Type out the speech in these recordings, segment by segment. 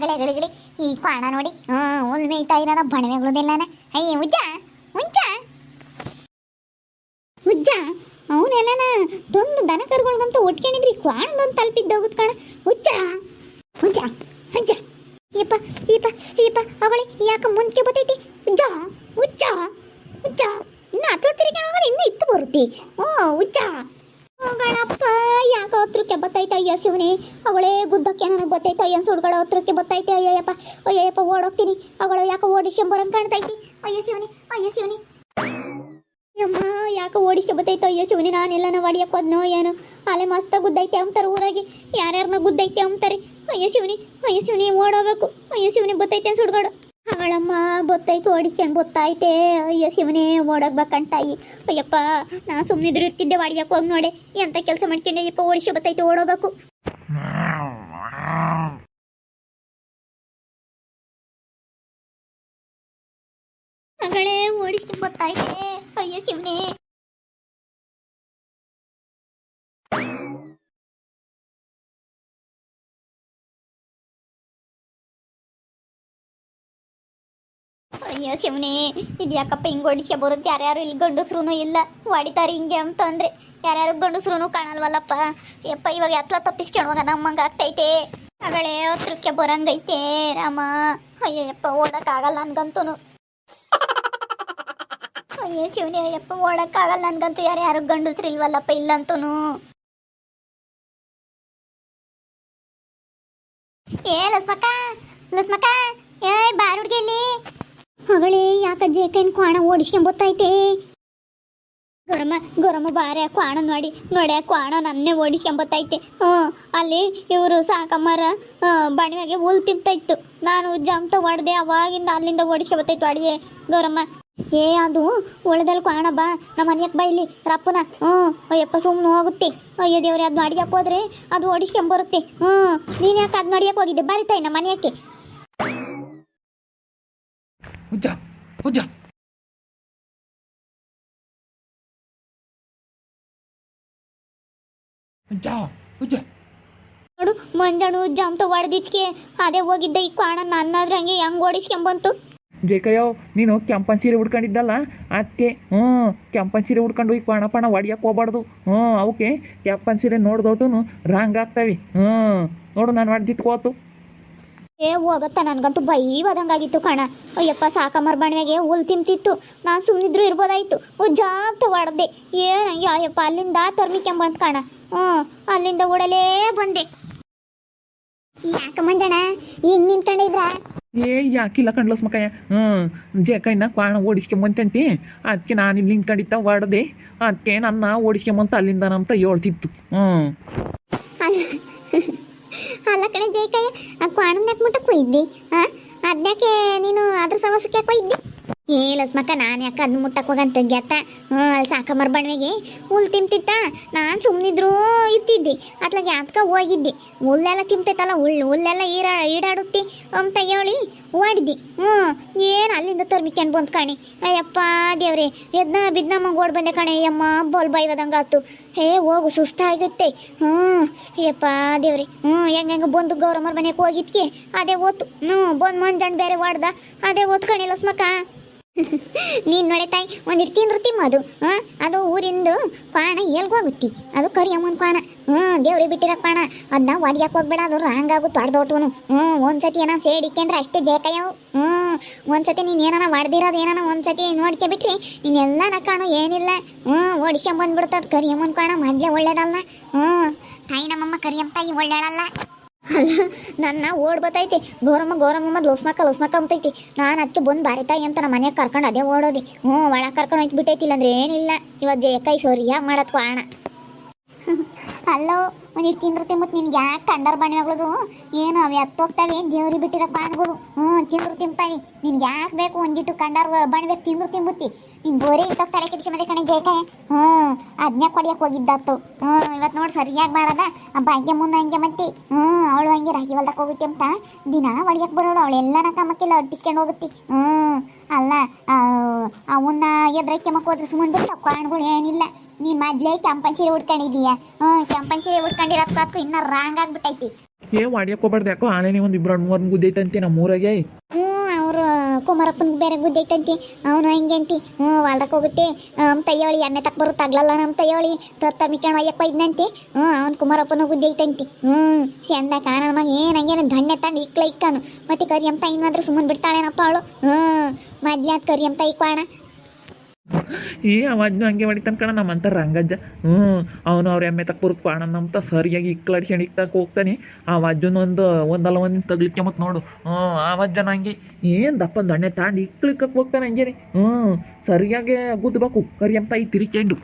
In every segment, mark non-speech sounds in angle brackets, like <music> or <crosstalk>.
ಅಗಳೆ ಗಳಿಗಳಿ ಈ ಕ್ವಾಣ ನೋಡಿ. ಹ್ಞೂ ಹುಲ್ ಮೇಯ್ತಾ ಇರೋದ ಬಣವೆಗಳದೆಲ್ಲನ ಅಯ್ಯ, ಉಜ್ಜ ಉಜ್ಜ. ಉಜ್ಜ, ಅವನೆಲ್ಲನ ದೊಂದು ದನ ಕರುಗಳ್ಗಂತ ಒಟ್ಕೊಂಡಿದ್ರಿ, ಕ್ವಾಣದೊಂದು ತಲುಪಿದ್ದೋಗುದ್ ಕಣ. ಉಜ್ಜ ಉಜ್ಜ ಉಜ್ಜ. ಯಪ್ಪ ಯಪ್ಪ ಈಪ ಅವಳಿ ಯಾಕ ಮುಂದಕ್ಕೆ ಬತ್ತೈತಿ ಉಜ್ಜ ಉಜ್ಜ ಉಜ್ಜ. ಇನ್ನು ಹತ್ರ ತಿರುಗಿ ಇನ್ನೂ ಇತ್ತು ಬರುತ್ತಿ. ಓ, ಉಜ್ಜ. ಅವಗಳಪ್ಪ ಯಾಕ ಹತ್ರಕ್ಕೆ ಬತ್ತೈತೆ ಅಯ್ಯ ಶಿವನೇ? ಅವಳೇ ಗುದ್ದಕ್ಕೆ ನನಗೆ ಬತ್ತೈತೆ ಅಯ್ಯ ಸುಡ್ಗಳ ಹತ್ರಕ್ಕೆ ಬತ್ತೈತೆ ಅಯ್ಯಪ್ಪ. ಅಯ್ಯಪ್ಪ ಓಡೋಗ್ತೀನಿ. ಅವಳು ಯಾಕೆ ಓಡಿಸ್ಕೊಂಬರಂಗೆ ಕಾಣ್ತೈತಿ. ಅಯ್ಯ ಶಿವನಿ ಅಯ್ಯ ಶಿವನಿ. ಅಮ್ಮ ಯಾಕೆ ಓಡಿಸ್ಕೊ ಬತ್ತೈತೆ ಅಯ್ಯೋ ಶಿವನಿ? ನಾನೆಲ್ಲ ನಾವು ಹೊಡಿಯಕ್ಕೆ ಹೋದ್ನೋ ಏನು? ಅಲೆ ಮಸ್ತ ಗುದ್ದೈತೆ ಅಂತಾರೆ ಊರಾಗೆ. ಯಾರ್ಯಾರನ್ನ ಗುದ್ದೈತೆ ಅಂತಾರೆ ಅಯ್ಯ ಶಿವನಿ ಅಯ್ಯ ಶಿವನಿ, ಓಡೋಗ್ಬೇಕು. ಅಯ್ಯ ಶಿವನಿ, ಬತ್ತೈತೆ ಸುಡ್ಗಾಡು. ಅವಳಮ್ಮ ಬತ್ತೈತೆ ಓಡಿಸ್ಕೊಂಡು ಬತ್ತೈತೆ ಅಯ್ಯ ಶಿವನೇ ಓಡೋಗ್ಬೇಕಂತಾಯಿ ಅಯ್ಯಪ್ಪ ನಾ ಸುಮ್ಮನಿದ್ರು ಇರ್ತಿದ್ದೆ ವಾಡಿಯಕ್ಕೆ ಹೋಗಿ ನೋಡಿ ಎಂತ ಕೆಲಸ ಮಾಡ್ಕೊಂಡೆ ಅಯ್ಯಪ್ಪ ಓಡಿಸಿ ಬತ್ತೈತೆ ಓಡೋಗ್ಬೇಕು ಮಗಳೇ ಓಡಿಸಿ ಬತ್ತೈತೆ ಅಯ್ಯ ಶಿವನೇ ಅಯ್ಯೋ ಶಿವನೇ, ಇದು ಯಾಕಪ್ಪ ಹಿಂಗೆ ಹೊಡಿಸ್ಕೆ ಬರುತ್ತೆ? ಯಾರ್ಯಾರು ಇಲ್ಲಿ ಗಂಡಸ್ರೂ ಇಲ್ಲ. ಹೊಡಿತಾರೆ ಹಿಂಗೆ ಅಂತ ಅಂದ್ರೆ ಯಾರ್ಯಾರು ಗಂಡಸ್ರೂ ಕಾಣಲ್ವಲ್ಲಪ್ಪ? ಯಪ್ಪ, ಇವಾಗ ಎತ್ಲ ತಪ್ಪಿಸ್ಕೊಂಡವಾಗ ನಮ್ಮಂಗೆ ಆಗ್ತೈತೆ. ಮಗಳೇ ಹತ್ರಕ್ಕೆ ಬರಂಗೈತೆ, ರಾಮ. ಅಯ್ಯಪ್ಪ ಓಡೋಕ್ಕಾಗಲ್ಲ ನನ್ಗಂತೂ ಅಯ್ಯೋ, ಶಿವನೇ ಅಯ್ಯಪ್ಪ ಓಡೋಕ್ಕಾಗಲ್ಲ ನನ್ಗಂತೂ. ಯಾರು ಯಾರು ಗಂಡಸ್ರು ಇಲ್ವಲ್ಲಪ್ಪ ಇಲ್ಲಂತೂ ಏ ಲಸ್ಮಕ್ಕ ಲಸ್ಮಕ್ಕ, ಏಯ್ ಬಾರುಡ್ಗೆ ಇಲ್ಲಿ. ಮಗಳೇ ಯಾಕ ಜೇಕೈನ್ ಕ್ವಾಣ ಓಡಿಸ್ಕೊಂಬತ್ತೈತೆ? ಗೊರಮ ಗೊರಮ ಬಾರೆ ಕ್ವಾಣ ನೋಡಿ, ನೋಡ್ಯ ಕ್ವಾಣ ನನ್ನೇ ಓಡಿಸ್ಕೊಂಬತ್ತೈತೆ. ಹ್ಞೂ, ಅಲ್ಲಿ ಇವರು ಸಾಕಮ್ಮರ ಬಣಿವಾಗೆ ಹುಲ್ ತಿಂತೈತ್ತು. ನಾನು ಜಂತ ಹೊಡೆದೆ ಅವಾಗಿಂದ ಅಲ್ಲಿಂದ ಓಡಿಸ್ಕೊಂಬತ್ತೈತು ಅಡಿಗೆ ಗೌರಮ್ಮ ಏ, ಅದು ಒಳದಲ್ಲಿ ಕ್ವಾಣ ಬಾ, ನಮ್ಮ ಮನೆಯಕ್ಕೆ ಬಾ ಇಲ್ಲಿ, ರಪ್ಪನ. ಹ್ಞೂ, ಅಯ್ಯಪ್ಪ ಸುಮ್ಮನೆ ಹೋಗುತ್ತೆ. ಅಯ್ಯೋ ದೇವ್ರೆ ಅದು ಅಡಿಯಕ್ಕೆ ಹೋದ್ರೆ ಅದು ಓಡಿಸ್ಕೊಂಬರುತ್ತೆ. ಹ್ಞೂ, ನೀನು ಯಾಕೆ ಅದು ನಡಿಯಕ್ಕೆ ಹೋಗಿದ್ದೆ? ಬರಿತಾಯಿ ನಮ್ಮ ಮನೆಯಕ್ಕೆ ಹುಜ್ಜ ಹುಜ್ಜ ಹುಜ್ಜ ನೋಡು ಮಂಜಾಡು ಅಂತ ಹೊಡೆದಿದ್ಕೆ ಅದೇ ಹೋಗಿದ್ದ ಈ ಕ್ವಾಣ ನನ್ನದ್ರಂಗೆ ಹೆಂಗ್ ಓಡಿಸ್ಕೊಂಬಂತು? ಜೇಕಯ್ಯೋ ನೀನು ಕೆಂಪನ್ ಸೀರೆ ಉಡ್ಕೊಂಡಿದ್ದಲ್ಲ? ಅದಕ್ಕೆ ಹ್ಞೂ ಕೆಂಪನ್ ಸೀರೆ ಉಡ್ಕೊಂಡು ಈ ಪಣ ಪಣ ಹೊಡಿಯಕ್ಕೆ ಹೋಗ್ಬಾರ್ದು. ಹ್ಞೂ ಅವಕ್ಕೆ ಕೆಂಪನ್ ಸೀರೆ ನೋಡ್ದೊಟ್ಟು ರಾಂಗ್ ಆಗ್ತವೆ. ಹ್ಞೂ. ನೋಡು ನಾನು ಹೊಡೆದಿತ್ಕೋತು ಕೋತು. ಏ ಹೋಗತ್ತ. ನನಗಂತೂ ಬೈ ಬದಂಗಾಗಿತ್ತು ಕಣ. ಅಯ್ಯಪ್ಪ ಸಾಕಮ್ಮರ ಬಣ್ಣಿಗೆ ಹುಲ್ ತಿಂತಿತ್ತು ನಾನು ಸುಮ್ಮನಿದ್ರು ಇರ್ಬೋದಾಯ್ತು. ಜಾಗ್ತ ಹೊಡೆದೆ ಏನ ಅಯ್ಯಪ್ಪ ಅಲ್ಲಿಂದ ತರ್ಮಿಕೆಂಬಂತ ಕಣ. ಹ್ಞೂ ಅಲ್ಲಿಂದ ಓಡಲೇ ಬಂದೆ. ಯಾಕ ಮಂಜಣ್ಣ ಹಿಂಗೆ ನಿಂತ್ಕೊಂಡಿದ್ರ? ಏ ಯಾಕಿಲ್ಲ ಕಣ್ಲಸ್ ಮಕ್ಕಯ್ಯ ಹ್ಞೂ ಜೇಕಯ್ಯನ ಕ್ವಾಣ ಓಡಿಸ್ಕೊಂಬಂತಂತೆ. ಅದಕ್ಕೆ ನಾನು ಇಲ್ಲಿ ನಿಂತ್ಕೊಂಡಿತ್ತ ಹೊಡೆದೆ ಅದಕ್ಕೆ ನನ್ನ ಓಡಿಸ್ಕೊಂಬಂತ ಅಲ್ಲಿಂದ ಅಂತ ಹೇಳ್ತಿತ್ತು. ಹ್ಞೂ ಅಲ್ಲ ಕಣೆ ಜೈಕಯ್ಯ ಕ್ವಾಣನ್ಯಾಕ ಮುಟ್ಟ ಕೊಯ್ದಿ ಹಾಂ ಅದ್ಯಾಕೆ ನೀನು ಅದ್ರ ಸಮಸ್ಯೆಗೆ ಯಾಕೆ ಹೋಗಿದ್ದಿ? ಏ ಲಸ್ಮಕ್ಕ ನಾನು ಯಾಕೆ ಅದನ್ನ ಮುಟ್ಟಕ್ಕೆ ಹೋಗಂತ ಗ್ಯಾತ ಹ್ಞೂ ಅಲ್ಲಿ ಸಾಕ ಬಣ್ಣಿಗೆ ಹುಲ್ ತಿಂತಿತ್ತ ನಾನು ಸುಮ್ಮನಿದ್ರು ಇರ್ತಿದ್ದೆ. ಅತ್ಲಾಗೆ ಯಾತ್ಕ ಹೋಗಿದ್ದೆ? ಹುಲ್ಲೆಲ್ಲ ತಿಂತೈತಲ್ಲ ಹುಲ್ಲು, ಹುಲ್ಲೆಲ್ಲ ಈರ, ಈಡಾಡುತ್ತಿ ಅಂತ ಹೇಳಿ ಓಡಿದ್ದಿ. ಹ್ಞೂ ಏನು ಅಲ್ಲಿಂದ ತರ್ಮಿಕ್ಕೊಂಡು ಬಂದು ಕಣೆ? ಅಯ್ಯಪ್ಪ ದೇವ್ರೆ, ಎದ್ನ ಬಿದ್ದ ಓಡ್ ಬಂದೆ ಕಣೆ? ಅಯ್ಯಮ್ಮ ಬೋಲ್ ಬೈವದಂಗೆ ಆತು. ಹೇ, ಹೋಗು, ಸುಸ್ತಾಗುತ್ತೆ. ಹ್ಞೂ ಅಯ್ಯಪ್ಪ ದೇವ್ರಿ ಹ್ಞೂ ಹೆಂಗೆ ಹೆಂಗೆ ಬಂದು ಗೌರಮ್ಮರ ಮನೆಗೆ ಹೋಗಿದ್ಕೆ? ಅದೇ ಓತು ಹ್ಞೂ ಬಂದು ಮಂಜಣ್ಣ ಬೇರೆ ಹೊಡ್ದ ಅದೇ ಓದ್ಕೊಂಡಿಲ್ಲ ಸ್ಮಕ್ಕ ನೀನು ನೋಡೆ ತಾಯಿ ಒಂದಿಟ್ಟು ತಿಮ್ಮ ಅದು. ಹಾಂ? ಅದು ಊರಿಂದು ಕ್ವಾಣ ಎಲ್ಗೆ ಅದು ಅದು ಕರಿಯಮ್ಮನ ಪಾಣ. ಹ್ಞೂ ದೇವ್ರಿಗೆ ಬಿಟ್ಟಿರೋ ಪಾಣ. ಅದನ್ನ ಹೊಡ್ಯಕ್ಕೆ ಹೋಗ್ಬೇಡ, ಅದು ಹಂಗಾಗುತ್ತೆ ಹೊಡೆದೋಟುನು ಹ್ಞೂ ಒಂದ್ಸತಿ ಏನೋ ಸೇಡಿಕೊಂಡ್ರೆ ಅಷ್ಟೇ ಜೇಕಯ್ಯವು ಹ್ಞೂ ಒಂದ್ಸತಿ ನೀನು ಏನಾನ ಹೊಡೆದಿರೋದು ಏನಾನ ಒಂದ್ಸತಿ ನೋಡ್ಕೆ ಬಿಟ್ರಿ, ಇನ್ನೆಲ್ಲ ಕಾಣು ಏನಿಲ್ಲ. ಹ್ಞೂ ಓಡಿಸ್ಕೊಂಬಂದ್ಬಿಡ್ತದ ಕರಿಯಮ್ಮನ್ ಕೋಣ ಮೊದಲೇ ಒಳ್ಳೇದಲ್ಲ. ಹ್ಞೂ ತಾಯಿ ನಮ್ಮಮ್ಮ ಕರಿಯಮ್ಮ ತಾಯಿ ಒಳ್ಳೇಳಲ್ಲ. ಅಲ್ಲ, ನನ್ನ ಓಡ್ ಬತ್ತೈತಿ. ಗೌರಮ್ಮ ಗೌರಮ್ಮ ಲೋಸ್ಮಕ್ಕ ಲೋಸ್ಮಕ್ಕ ಅಂತೈತಿ ನಾನು ಅದಕ್ಕೆ ಬಂದು ಬಾರಿತಾಯಿ ಅಂತ ನಮ್ಮ ಮನೆಗೆ ಕರ್ಕೊಂಡು ಅದೇ ಓಡೋದಿ. ಹ್ಞೂ, ಒಳಗೆ ಕರ್ಕೊಂಡು ಹೋಯ್ತು ಬಿಟ್ಟೈತಿಲ್ಲ ಅಂದ್ರೆ ಏನಿಲ್ಲ ಇವತ್ತು ಸೋರಿ ಸರಿಯಾಗಿ ಮಾಡತ್ ಕಾಣ ಅಲ್ಲೋ ಒಂದಿಟ್ಟು ತಿಂದಿರ್ತಿ ಮತ್ತು ನಿನ್ಗೆ ಯಾಕೆ ಕಂಡರ್ ಬಣ್ಣಗಳದು ಏನು ಅವು ಎತ್ತೋಗ್ತಾವೆ? ದೇವ್ರಿ ಬಿಟ್ಟಿರೋ ಪಾನ್ಗಳು ಹ್ಞೂ ತಿಂದ್ರು ತಿಂತಾವೆ ನಿನ್ಗೆ ಯಾಕೆ ಬೇಕು ಒಂದಿಟ್ಟು ಕಂಡರ್ ಬಣ್ಬೇಕು ತಿಂದ್ರು ತಿಂಬುತ್ತಿ ನಿನ್ ಬೋರಿ ಇಂಥ ತಲೆ ಕೆಡಿಸಿ ಮನೆ ಕಣೆ ಜಯಕಾಯ. ಹ್ಞೂ ಅದನ್ನೇ ಕೊಡಿಯಕ್ಕೆ ಹೋಗಿದ್ದಾತು. ಹ್ಞೂ ಇವತ್ತು ನೋಡಿ ಸರಿಯಾಗಿ ಮಾಡದ. ಆ ಭಾಗ್ಯ ಮುಂದೆ ಹಂಗೆ ಮತ್ತೆ. ಹ್ಞೂ ಅವಳು ಹಂಗೆ ರಾಗಿ ಹೊಲ್ದಕ್ಕೆ ಹೋಗುತ್ತೆ ಅಂತ. ದಿನ ಒಡಿಯಕ್ಕೆ ಬರೋಳು. ಅವಳೆಲ್ಲ ನಕ್ಕಮ್ಮಕ್ಕೆಲ್ಲ ಅಟ್ಟಿಸ್ಕೊಂಡು ಹೋಗುತ್ತೆ. ಹ್ಞೂ ಅಲ್ಲ ಅವನ್ನ ಎದ್ರಕ್ಕೆ ಮಕ್ಕ ಹೋದ್ರೆ ಸುಮ್ಮನೆ ಬಿಟ್ಟು ಕಾಣ್ಗಳು ಏನಿಲ್ಲ. ನೀನ್ ಮೊದ್ಲೇ ಕೆಂಪನ್ ಸೀರೆ ಉಟ್ಕೊಂಡಿದೀಯ? ಹ್ಞೂ ಕೆಂಪನ್ ಸೀರೆ ಉಟ್ಕೊಂಡಿರೋದಕ್ಕೂ ಇನ್ನೂ ರಾಂಗ್ ಆಗ್ಬಿಟ್ಟೈತಿ. ಏ ಹೊಡಿಯೋಕೋಬಾರ್ದು ಯಾಕೋ ಆಲೇನೆ ಒಂದು ಇಬ್ರು ಮೂರು ಗುದ್ದೈತಂತೆ ನಮ್ಮ ಊರಾಗೆ? ಹ್ಞೂ ಅವರು ಕುಮಾರಪ್ಪನಿಗೆ ಬೇರೆ ಗುದ್ದೈತಂತಿ ಅವನು ಹಂಗೆ ಅಂತಿ? ಹ್ಞೂ ಹೊಲ್ದಕ್ಕೆ ಹೋಗುತ್ತೆ. ನಮ್ಮ ತಯ್ಯೋಳಿ ಎಣ್ಣೆ ತಕ್ಕ ಬರುತ್ತೆ ಆಗ್ಲಲ್ಲ ನಮ್ಮ ತಯ್ಯೋಳಿ ತತ್ತ ಮಿಕ್ಕಣ ಒಯ್ಯಕ್ಕೆ ಒಯ್ದಂತೆ ಹ್ಞೂ ಅವ್ನು ಕುಮಾರಪ್ಪನ ಗುದ್ದೈತಂತಿ ಹ್ಞೂ ಎಂದ ಕಾಣ ಮಗ ಏನು ಹಂಗೇನು ದಂಡೆ ತಂದು ಇಕ್ಲ ಇಕ್ಕಾನು. ಮತ್ತೆ ಕರಿಯಮ್ಮ ತಾಯಿ ಏನಾದ್ರೂ ಸುಮ್ಮನೆ ಬಿಡ್ತಾಳೇನಪ್ಪ ಅವಳು? ಹ್ಞೂ ಮದ್ಯಾತ್ ಕರಿಯಮ್ಮ ತಾಯಿ ಕ್ವಾಣ ಏ ಅವಾಜ್ನು ಹಂಗೆ ಹೊಡಿತಾನ ಕಣ ನಮ್ಮಂತ ರಂಗಜ್ಜ. ಹ್ಞೂ, ಅವನು ಅವ್ರ ಎಮ್ಮೆ ತಕ್ಕ ಬುರುಕ್ ಪಾಣ ನಮ್ತ ಸರಿಯಾಗಿ ಇಕ್ಲಾಡ್ಸ್ಕೊಂಡು ಇಕ್ತಕ್ಕೆ ಹೋಗ್ತಾನೆ. ಆ ವಾಜ್ಜನ ಒಂದು, ಒಂದಲ್ಲ ಒಂದು ತಗ್ಲಿಕ್ಕೆ ಮತ್ತು ನೋಡು. ಹ್ಞೂ ಆ ವಜ್ಜನ ಹಂಗೆ. ಏನು ದಪ್ಪ ದಣ್ಣೆ ತಾಂಡು ಇಕ್ಲಿಕ್ಕಕ್ಕೆ ಹೋಗ್ತಾನೆ ಹಂಗೇನೆ ಹ್ಞೂ, ಸರಿಯಾಗಿ ಗುದ್ದಬೇಕು ಕರಿಯಮ್ಮ ತಾಯಿ ತಿರ್ಕೊಂಡು.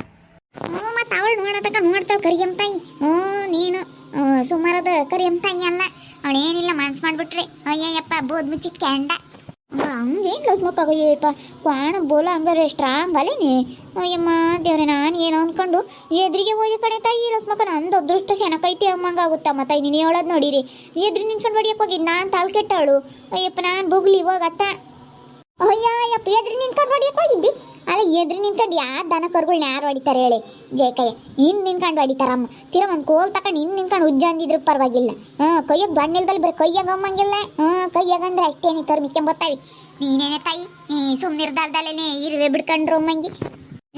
ಹ್ಞೂ, ಮತ್ತು ಅವಳು ನೋಡತಕ್ಕ ನೋಡ್ತಾಳೆ ಕರಿಯಮ್ಮ ತಾಯಿ ಹ್ಞೂ, ನೀನು ಸುಮಾರದ ಕರಿಯಮ್ಮ ತಾಯಿ ಅಲ್ಲ. ಅವಳೇನಿಲ್ಲ, ಮನ್ಸು ಮಾಡಿಬಿಟ್ರೆ. ಅಯ್ಯಯ್ಯಪ್ಪ, ಬೋದ್ ಮುಚ್ಚಿದ ಕ್ಯಾಂಡ ಹಂಗೇನು ಲಸ್ಮಪ್ಪ ಮುಕ್ಕಾಗೋಯ್ಯಪ್ಪ ಕ್ವಾಣ ಬೋಲ ಹಂಗಾರೆ ಸ್ಟ್ರಾಂಗ್ ಅಲ್ಲೇನೆ? ಅಯ್ಯಮ್ಮ, ದೇವ್ರೆ, ನಾನು ಏನೋ ಅನ್ಕೊಂಡು ಎದುರಿಗೆ ಹೋಗಿ ಕಡೆ ತಾಯಿ ರಸ್ಮಕ ನಂದು ಅದೃಷ್ಟ ಸೆನಕೈತಿ ಅಮ್ಮಂಗ ಆಗುತ್ತಮ್ಮ ತಾಯಿ, ನೀನು ಹೇಳೋದು ನೋಡಿರಿ. ಎದುರು ನಿಂತ್ಕೊಂಡು ಹೊಡಿಯಕ್ಕೆ ಹೋಗಿದ್ದು ನಾನು ತಾಲ್ ಕೆಟ್ಟವಳು. ಅಯ್ಯಪ್ಪ, ನಾನು ಬುಗ್ಲಿ ಹೋಗತ್ತ ಅಯ್ಯ, ಅಯ್ಯಪ್ಪ, ಎದ್ರಿ ನಿಂತ್ಕೊಂಡು ಹೊಡಿಯಕ್ಕೆ ಹೋಗಿದ್ದಿ? ಅಲ್ಲ, ಎದ್ರಿ ನಿಂತ್ಕೊಂಡು ಯಾ ದನ ಕರುಗಳ್ನ ಯಾರು ಹೊಡಿತಾರೆ ಹೇಳಿ? ಜೇಕಯ್ಯ ಹಿಂದ್ ನಿಂತ್ಕೊಂಡು ಹೊಡಿತಾರಮ್ಮ. ತಿರ ಒಂದು ಕೋಲ್ ತಕೊಂಡು ಹಿಂದ್ ನಿಂತ್ಕೊಂಡು ಉಜ್ಜ ಅಂದಿದ್ರು ಪರವಾಗಿಲ್ಲ. ಹ್ಞೂ ಕೈಯಾಗ ಬಣ್ಣಿಲ್ದಲ್ಲಿ ಬರೀ ಕೈಯಾಗ ಅಮ್ಮಂಗಿಲ್ಲ ಹಾಂ ಕೈಯಾಗ ಅಂದ್ರೆ ಅಷ್ಟೇ ನೀ ತರ್ ಮಿಕ್ಕೊಂಬತ್ತಾವಿ ನೀನೇನೆ ತಾಯಿ ಸುಮ್ಮನಿರ್ದಾಲ್ದಲ್ಲೇ ಇರುವೆ ಬಿಡ್ಕೊಂಡ್ರು ಅಮ್ಮಂಗಿ.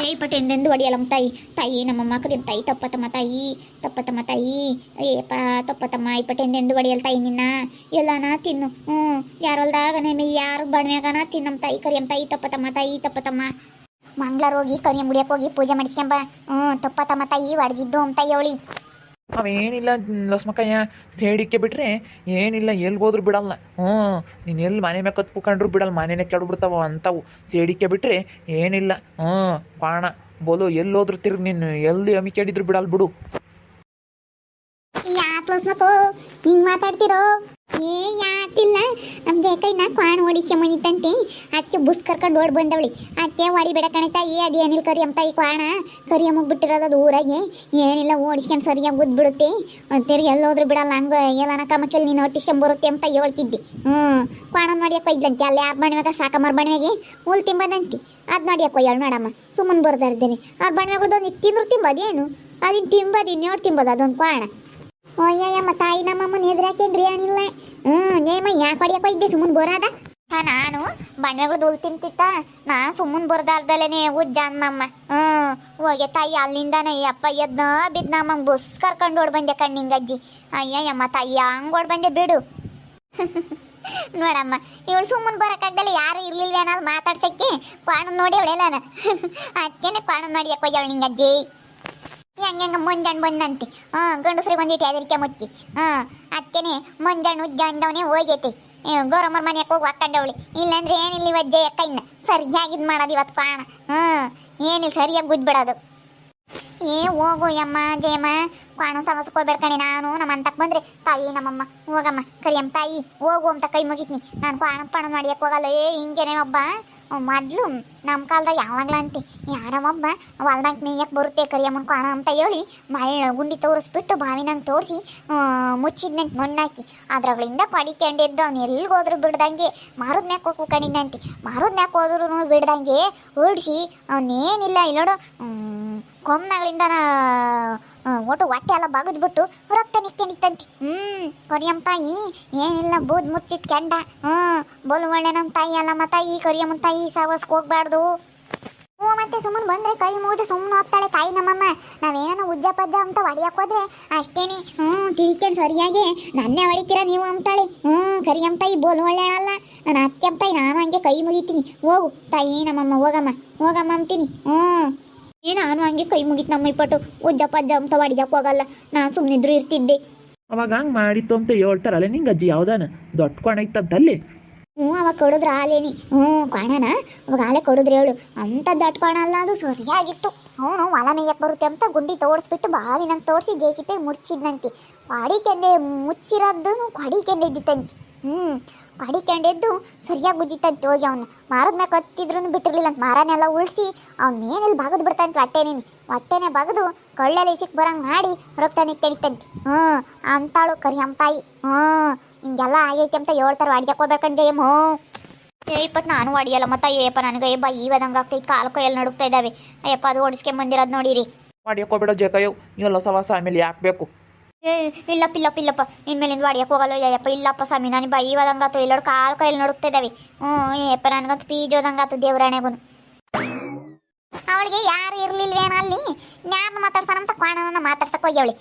ಏಯ್, ಪಟ್ ಎಂದೆಂದು ಹೊಡಿಯಲ್ಲಮ್ಮ ತಾಯಿ. ತಾಯಿ ನಮ್ಮಮ್ಮ ಕರಿಯಮ್ಮ ತಾಯಿ ತಪ್ಪತಮ್ಮ ತಾಯಿ ತಪ್ಪತಮ್ಮ ತಾಯಿ. ಏಪ ತಪ್ಪತಮ್ಮ ಈ ಇಪ್ಪಟ್ಟು ಎಂದೆಂದು ಹೊಡಿಯಲ್ಲ ತಾಯಿ ನಿನ್ನ. ಎಲ್ಲಾನ ತಿನ್ನು. ಹ್ಞೂ ಯಾರೊಲ್ದಾಗ ನೇಮಿ ಯಾರು ಬಣ್ಣಗನ ತಿನ್ನಮ್ಮ ತಾಯಿ, ಕರಿಯಮ್ಮ ತಾಯಿ ತಪ್ಪತಮ್ಮ ತಾಯಿ, ತಪ್ಪತ್ತಮ್ಮ. ಮಂಗ್ಳಾರ್ ಹೋಗಿ ಕರಿಯ ಮುಡಿಯಕ್ಕೆ ಹೋಗಿ ಪೂಜೆ ಮಾಡಿಸ್ಕೊಂಬ ಹ್ಞೂ ತಮ್ಮ ತಾಯಿ ಹೊಡೆದಿದ್ದು ಅಂತ ಅವಳಿ ಅವೇನಿಲ್ಲ ಲಸ್ಮಕ್ಕಯ್ಯ ಸೇಡಿಕ್ಕೆ ಬಿಟ್ರೆ ಏನಿಲ್ಲ ಎಲ್ಲಿ ಹೋದ್ರು ಬಿಡಲ್ಲ. ಹ್ಞೂ ನೀನು ಎಲ್ಲಿ ಮನೆ ಮೇಲೆ ಕತ್ಕೊಂಡ್ರು ಬಿಡಲ್ಲ, ಮನೆನೇ ಕೆಡ್ಬಿಡ್ತಾವ ಅಂತವು. ಸೇಡಿಕೆ ಬಿಟ್ರೆ ಏನಿಲ್ಲ. ಹ್ಞೂ ಪಾಣ ಬೋಲು ಎಲ್ಲಿ ಹೋದ್ರು ತಿರ್ಗಿ ನೀನು ಎಲ್ಲಿ ಅಮಿ ಕೆಡಿದ್ರು ಬಿಡಲ್ಲ ಬಿಡು. ಲಸ್ಮಕ್ಕೋ ಹಿಂಗೆ ಮಾತಾಡ್ತಿರೋ? ಏ, ಯಾಕಿಲ್ಲ? ನಮ್ಮ ನಾ ಕ್ವಾಣ ಓಡಿಸ್ಯ ಮನಿತಂತೆ ಅಚ್ಚೆ ಬುಸ್ ಕರ್ಕೊಂಡು ಓಡ್ ಬಂದವಳಿ. ವಾಡಿ ಬೇಡ ಏ ಅದು ಏನಿಲ್ಲ ಕರಿಯಮ್ಮ ಈ ಕ್ವಾಣ. ಕರಿಯಮ್ಮ ಬಿಟ್ಟಿರೋದು ಊರಾಗೆ. ಏನಿಲ್ಲ, ಓಡಿಸ್ಕೊಂಡು ಸರಿಯಾಗಿ ಬಿಡುತ್ತೆ. ತಿರ್ಗಿ ಎಲ್ಲೋದ್ರು ಬಿಡಲ್ಲ, ಹಂಗೆ ಎಲ್ಲನ ಕಮಕಲ್ಲಿ ನೀನು ಹೊಟ್ಟಿಸ್ಕೊಂಡ್ ಬರುತ್ತೆ ಅಂತ ಹೇಳ್ತಿದ್ದಿ. ಹ್ಞೂ ಕ್ವಾಣ ನೋಡಿಯಕ್ಕೆ ಇದ್ಲಂತೆ, ಅಲ್ಲಿ ಯಾರು ಬಣ್ಣಿವಾಗ ಸಾಕಮ್ಮರ ಬಣ್ಣಿಗೆ ಹುಲ್ ತಿಂಬದಂತಿ. ಅದು ನೋಡಿಯಕ್ಕೆ ಹೇಳು ಮೇಡಮ್ಮ ಸುಮ್ಮನೆ ಬರ್ತಾ ಇದ್ದೇನೆ ಅವ್ರ ಒಂದು ತಿಂದ್ರು ತಿಂಬೋದೇನು? ಅದನ್ನು ತಿಂಬೋದು ಇನ್ನೋಡು ತಿಂಬೋದು ಅದೊಂದು ಕ್ವಾಣ? ಅಯ್ಯಯ್ಯಮ್ಮ ತಾಯಿ ನಮ್ಮಮ್ಮನ ಎದುರಾಕೇನ್ರಿ ಏನಿಲ್ಲ ಹ್ಞೂ ನೇಮ ಯಾಕೆ ಹೊಡಿಯಕ್ಕೆ ಇದ್ದೆ ಸುಮ್ಮನೆ ಬರೋದ? ನಾನು ಬಣ್ಣಗಳು ದುಲ್ ತಿಂತಿತ್ತ? ನಾ ಸುಮ್ಮನೆ ಬರ್ದಾರ್ದಲ್ಲೇನೆ ಉಜ್ಜ ನಮ್ಮ ಹ್ಞೂ ಹೋಗೆ ತಾಯಿ ಅಲ್ಲಿಂದಾನೆ ಅಪ್ಪ ಎದ್ನ ಬಿದ್ದ ನಮ್ಮಂಗೆ ಬಸ್ ಕರ್ಕೊಂಡು ಓಡ್ ಬಂದೆ ಕಣ್ಣಿಂಗಜ್ಜಿ ಅಯ್ಯಯ್ಯಮ್ಮ ತಾಯಿ ಹಂಗೆ ಓಡ್ ಬಂದೆ ಬಿಡು. <laughs> ನೋಡಮ್ಮ, ಇವಳು ಸುಮ್ಮನೆ ಬರೋಕ್ಕಾಗ್ದಲ್ಲ ಯಾರು ಇರ್ಲಿಲ್ವೇನೋ ಮಾತಾಡ್ಸಕ್ಕೆ ಪಾಣ ನೋಡಿ ಅವಳೆಲ್ಲ <laughs> ಅದಕ್ಕೇನೆ ಕ್ವಾಣ ನೋಡಿ ಯಾಕೋ ಅವಳು ನಿಂಗಜ್ಜಿ ಹೆಂಗ ಮುಂಜಾನೆ ಬಂದಂತೆ ಹಾಂ ಗಂಡಸ್ರಿಗೆ ಒಂದಿಟ್ಟು ಹೆದರಿಕೆ ಮುಚ್ಚಿ. ಹಾಂ ಅದಕ್ಕೇನೆ ಮುಂಜಾನೆ ಉಜ್ಜ ಅಂದವನೇ ಹೋಗೈತಿ. ಗೌರಮ್ಮರ ಮನೆಗೆ ಹೋಗಿ ಹಾಕೊಂಡವಳಿ ಇಲ್ಲಾಂದ್ರೆ ಏನಿಲ್ಲ ಇವಜ್ಜ ಕೈನ ಸರಿಯಾಗಿ ಇದು ಮಾಡೋದು ಇವತ್ತು ಪಾಣ. ಹಾಂ ಏನಿಲ್ಲ, ಸರಿಯಾಗಿ ಗುದ್ಬಿಡೋದು ಏ, ಹೋಗು ಯಮ್ಮ, ಜಯಮ್ಮ. ಕ್ವಾಣ ಸಮಸ್ಕೋಬೇಡ ಕಣಿ ನಾನು. ನಮ್ಮ ಅಂತಕ್ ಬಂದ್ರೆ. ತಾಯಿ ನಮ್ಮಮ್ಮ. ಹೋಗಮ್ಮ, ಕರಿಯಮ್ಮ ತಾಯಿ. ಹೋಗು ಅಂತ ಕೈ ಮುಗಿತ್ನಿ. ನಾನು ಕ್ವಾಣ ಪಣ ಮಾಡಿಯಕ್ಕೆ ಹೋಗಲ್ಲ. ಏ, ಹಿಂಗೇನೆ ಒಬ್ಬ. ಮೊದ್ಲು ನಮ್ಮ ಕಾಲದಾಗ ಯಾವಾಗ್ಲ ಅಂತೆ, ಯಾರಮ್ಮ ಹೊಲ್ದಾಗ ಮೇಯಕ್ಕೆ ಬರುತ್ತೆ ಕರಿಯಮ್ಮನ ಕಾಣ ಅಂತ ಹೇಳಿ ಮಳ್ಳ ಗುಂಡಿ ತೋರಿಸ್ಬಿಟ್ಟು ಬಾವಿನಂಗೆ ತೋರಿಸಿ ಮುಚ್ಚಿದ್ನಂತೆ ಮಣ್ಣಾಕಿ. ಅದ್ರಗಳಿಂದ ಕಡಿಕೊಂಡಿದ್ದು ಅವ್ನು ಎಲ್ಲಿಗೆ ಹೋದ್ರು ಬಿಡ್ದಂಗೆ ಮಾರುದ್ ಮ್ಯಾಕ್ ಹೋಗಿ ಕಣಿದಂತೆ ಮಾರುದ್ ಮ್ಯಾಕ್ ಹೋದ್ರು ಬಿಡ್ದಂಗೆ ಓಡಿಸಿ ಅವನೇನಿಲ್ಲ. ಇಲ್ಲೋಡು ಕೊಮ್ನಗಳಿಂದ ಒಟ್ಟು ಹೊಟ್ಟೆ ಎಲ್ಲ ಬಗದ್ಬಿಟ್ಟು ರಕ್ತ ನಿಕ್ಕೊಂಡಿತ್ತಂತೆ ಹ್ಞೂ ಕೊರಿಯಮ್ಮ ತಾಯಿ, ಏನಿಲ್ಲ, ಬೂದ್ ಮುಚ್ಚಿತ್ ಕೆಂಡ. ಹ್ಞೂ ಬೋಲು ಒಳ್ಳೆ ನಮ್ಮ ತಾಯಿ ಅಲ್ಲ ಮತ್ತ ಈ ಕರಿಯಮ್ಮ ತಾಯಿ ಸಾವಸ್ಗೆ ಹೋಗ್ಬಾರ್ದು. ಹ್ಞೂ ಮತ್ತೆ ಸುಮ್ಮನೆ ಬಂದ್ರೆ ಕೈ ಮುಗಿದು ಸುಮ್ಮನೆ ಹೋಗ್ತಾಳೆ ತಾಯಿ ನಮ್ಮಮ್ಮ. ನಾವೇನೋ ಉಜ್ಜ ಪಜ್ಜ ಅಂತ ಹೊಡಿಯಕ್ಕೆ ಹೋದ್ರೆ ಅಷ್ಟೇನೆ. ಹ್ಞೂ ತಿಳ್ಕೊಂಡು ಸರಿಯಾಗಿ ನನ್ನೇ ಹೊಡಿತೀರ ನೀವು ಅಂತಾಳೆ ಹ್ಞೂ ಕರಿಯಮ್ಮ ತಾಯಿ ಬೋಲು ಒಳ್ಳೆಯಲ್ಲ ನಾನು ಅತ್ತೆ ತಾಯಿ, ನಾನು ಹಂಗೆ ಕೈ ಮುಗಿತೀನಿ. ಹೋಗು ತಾಯಿ ನಮ್ಮಮ್ಮ, ಹೋಗಮ್ಮ ಹೋಗಮ್ಮ ಅಂತೀನಿ. ಹ್ಞೂ ಏ ನಾನು ಹಂಗೆ ಕೈ ಮುಗಿತು ನಮ್ಮ ಇಪ್ಪಟ್ಟು. ಉಜ್ಜಪ್ಪ ಪಜ್ಜ ಅಂತ ಹೊಡಿಯಕ್ಕೆ ಹೋಗಲ್ಲ. ನಾನು ಸುಮ್ಮನಿದ್ರು ಇರ್ತಿದ್ದೆ. ಅವಾಗ ಹಂಗೆ ಮಾಡಿತ್ತು ಅಂತ ಹೇಳ್ತಾರಲ್ಲ ನಿಂಗೆ ಅಜ್ಜಿ ಯಾವ್ದಾನ? ದೊಡ್ಡ ಕೋಣ ಇತ್ತಂತಲ್ಲಿ? ಹ್ಞೂ ಅವಾಗ ಕೊಡಿದ್ರ ಆಲೇನಿ ಹ್ಞೂ ಕಾಣನ ಅವಾಗ ಆಲೆ ಕೊಡಿದ್ರೆ ಹೇಳು. ಅಂತ ದಟ್ ಕೋಣ ಅಲ್ಲ ಅದು ಸರಿಯಾಗಿತ್ತು. ಅವನು ಹೊಲ ಮೇಯಕ್ಕೆ ಬರುತ್ತೆ ಅಂತ ಗುಂಡಿ ತೋಡಿಸ್ಬಿಟ್ಟು ಬಾವಿನಂಗೆ ತೋರಿಸಿ ಜೆ ಸಿ ಪಿ ಮುಚ್ಚಿದ್ನಂತೆ ಅಡಿಕೆಂಡೆ ಮುಚ್ಚಿರೋದು ಅಡಿಕೆಂಡೆ ಇದ್ದಿತ್ತಂತೆ. ಹ್ಞೂ ಅಡಿಕೆಂಡೆದ್ದು ಸರಿಯಾಗಿ ಗುದ್ದಿತ್ತಂತೆ ಹೋಗಿ ಅವನು. ಮಾರದ ಮ್ಯಾಗ ಕತ್ತಿದ್ರು ಬಿಟ್ಟಿರಲಿಲ್ಲ ಅಂತ ಮಾರನೆಲ್ಲ ಉಳಿಸಿ ಅವನೇನೆಲ್ಲಿ ಬಾಗದು ಬಿಡ್ತಂತೆ ಹೊಟ್ಟೆನೇನಿ ಹೊಟ್ಟೆನೆ ಬಗದು ಕೊಳ್ಳೆಲ್ಲ ಸಿಕ್ ಬರಂಗೆ ಮಾಡಿ ರೊಕ್ತಾನೆ ನಿಕ್ತಂತೆ ಹ್ಞೂ ಅಂತಾಳು ಕರಿ ಅಮ್ಮ ತಾಯಿ ಹ್ಞೂ ಹಿಂಗೆಲ್ಲ ಆಗೈತೆ ಅಂತ ಹೇಳ್ತಾರೆ ಅಡಿಗೆ ಹೋಗ್ಬೇಕಂಡೆ ಹ್ಞೂ ಏಯ್ಪಟ್ ನಾನು ಹೊಡಿಯಲ್ಲ ಮತ್ತೆ ಅಯ್ಯಪ್ಪ ನನಗೆ ಈ ಈವದಂಗೆ ಆಗ್ತೈತೆ, ಕಾಲು ಕೈಯಲ್ಲಿ ನಡುಕ್ತಾ ಇದ್ದಾವೆ ಅಯ್ಯಪ್ಪ, ಅದು ಓಡಿಸ್ಕೊಂಬಂದಿರೋದು ನೋಡಿರಿ. ಮಾಡ್ಯಾಕೋಬೇಡ ಜಗಯ್ಯೋ ಎಲ್ಲ ಸವಾಸ ಆಮೇಲೆ ಯಾಕೆ ಬೇಕು? ಏ ಇಲ್ಲಪ್ಪ ಇಲ್ಲಪ್ಪ ಇಲ್ಲಪ್ಪ ಇನ್ಮೇಲಿಂದ ಅಡಿಯಕ್ಕೆ ಹೋಗಲ್ಲ ಯಪ್ಪ, ಇಲ್ಲಪ್ಪ, ಸ್ವಾಮಿ, ನಾನು ಬೈ ಇವಾದಂಗಾತು ಇಲ್ಲೋಡು ಕಾಲು ಕೈಲಿ ನಡುಕ್ತಿದ್ದಾವೆ ಹ್ಞೂ ಏಪ್ಪ ನನಗಂತೂ ಪೀಜೋದಂಗಾತು ದೇವರಾಣೆಗೂ ಅವಳಿಗೆ ಯಾರು ಇರ್ಲಿಲ್ವೇನ ಅಲ್ಲಿ ಯಾರು ಮಾತಾಡ್ತಾನಂತ ಕಾಣನ ಮಾತಾಡ್ಸಕ್ ಹೋಗ್ಯವಳಿ.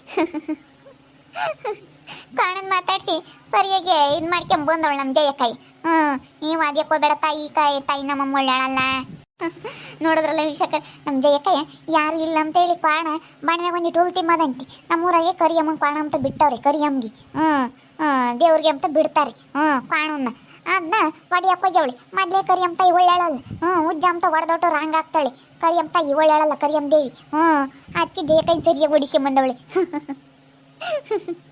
ಕಾಣನ್ ಮಾತಾಡ್ಸಿ, ಸರಿಯಾಗಿ ಇದು ಮಾಡ್ಕೊಂಬಂದವಳು ನಮ್ಮ ಜಯಕಾಯಿ ಹ್ಞೂ, ಈ ಅದಕ್ಕೆ ಹೋಗ್ಬೇಡ ತಾಯಿ ಕಾಯಿ ತಾಯಿ, ನಮ್ಮ ಒಳ್ಳೆಳಲ್ಲ ನೋಡಿದ್ರಲ್ಲ ವೀಕ್ಷಕ ನಮ್ಮ ಜಯಕ್ಕಯ್ಯ ಯಾರು ಇಲ್ಲ ಅಂತೇಳಿ ಕ್ವಾಣ ಬಾಣ್ಯಾಗ ಒಂದು ಟೂಲ್ ತಿಮ್ಮದಂತಿ. ನಮ್ಮೂರಾಗೆ ಕರಿಯಮ್ಮ ಕ್ವಾಣ ಅಂತ ಬಿಟ್ಟವ್ರೆ ಕರಿಯಮ್ಗಿ ಹ್ಞೂ ದೇವ್ರಿಗೆ ಅಂತ ಬಿಡ್ತಾರೆ. ಹ್ಞೂ ಕ್ವಾಣನ್ನ ಅದನ್ನ ಒಡಿಯಕ್ಕೆ ಹೋಗ್ಯವಳಿ ಮೊದಲೇ ಕರಿಯಮ್ಮ ತಾಯಿ ಒಳ್ಳೆಳಲ್ಲ ಹ್ಞೂ ಉಜ್ಜ ಅಂತ ಒಡೆದೊಟ್ಟು ರಾಂಗ್ ಆಗ್ತಾಳೆ. ಕರಿಯಮ್ಮ ತಾಯಿ ಒಳ್ಳೆಳಲ್ಲ ಕರಿಯಮ್ಮ ದೇವಿ. ಹ್ಞೂ ಅಚ್ಚಿ ಜಯಕೈ ಸರಿಯಾಗಿ ಹೊಡಿಸಿ ಬಂದವಳೆ. <laughs>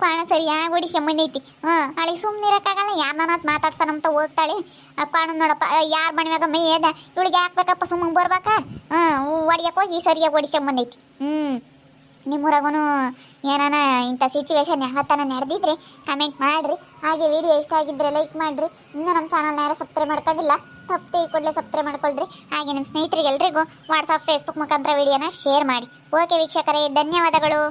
ಕ್ವಾಣ ಸರಿಯಾಗಿ ಹೊಡಿಸಿ ಐತಿ. ಹ್ಞೂ ಅವಳಿಗೆ ಸುಮ್ಮನೆ ಇರೋಕ್ಕಾಗಲ್ಲ. ಯಾರನ್ನ ಅಂತ ಹೋಗ್ತಾಳೆ. ಆ ಕ್ವಾಣ ನೋಡಪ್ಪ ಯಾರು ಮಣಿವಾಗ ಮೈ ಅದ ಇವಳಿಗೆ ಹಾಕ್ಬೇಕಪ್ಪ ಸುಮ್ಮನೆ ಬರ್ಬೇಕಾ? ಹ್ಞೂ ಹೊಡಿಯಕ್ಕೆ ಹೋಗಿ ಸರಿಯಾಗಿ ಹೊಡಿಸ್ಕೊಂಬಂದೈತಿ ಹ್ಞೂ ನಿಮ್ಮೂರಾಗೂ ಏನಾನ ಇಂಥ ಸಿಚುವೇಶನ್ ಯಾವತ್ತನ ನಡೆದಿದ್ರೆ ಕಮೆಂಟ್ ಮಾಡಿರಿ. ಹಾಗೆ ವಿಡಿಯೋ ಇಷ್ಟ ಆಗಿದ್ರೆ ಲೈಕ್ ಮಾಡಿರಿ. ಇನ್ನೂ ನಮ್ಮ ಚಾನಲ್ನ ಯಾರು ಸಬ್ಸ್ಕ್ರೈಬ್ ಮಾಡ್ಕೊಂಡಿಲ್ಲ ತಪ್ಪದೆ ಈ ಕೂಡಲೇ ಸಬ್ಸ್ಕ್ರೈಬ್ ಮಾಡ್ಕೊಳ್ರಿ. ಹಾಗೆ ನಿಮ್ಮ ಸ್ನೇಹಿತರಿಗೆಲ್ಲರಿಗೂ ವಾಟ್ಸಪ್ ಫೇಸ್ಬುಕ್ ಮುಖಾಂತರ ವಿಡಿಯೋನ ಶೇರ್ ಮಾಡಿ. ಓಕೆ ವೀಕ್ಷಕರೇ, ಧನ್ಯವಾದಗಳು.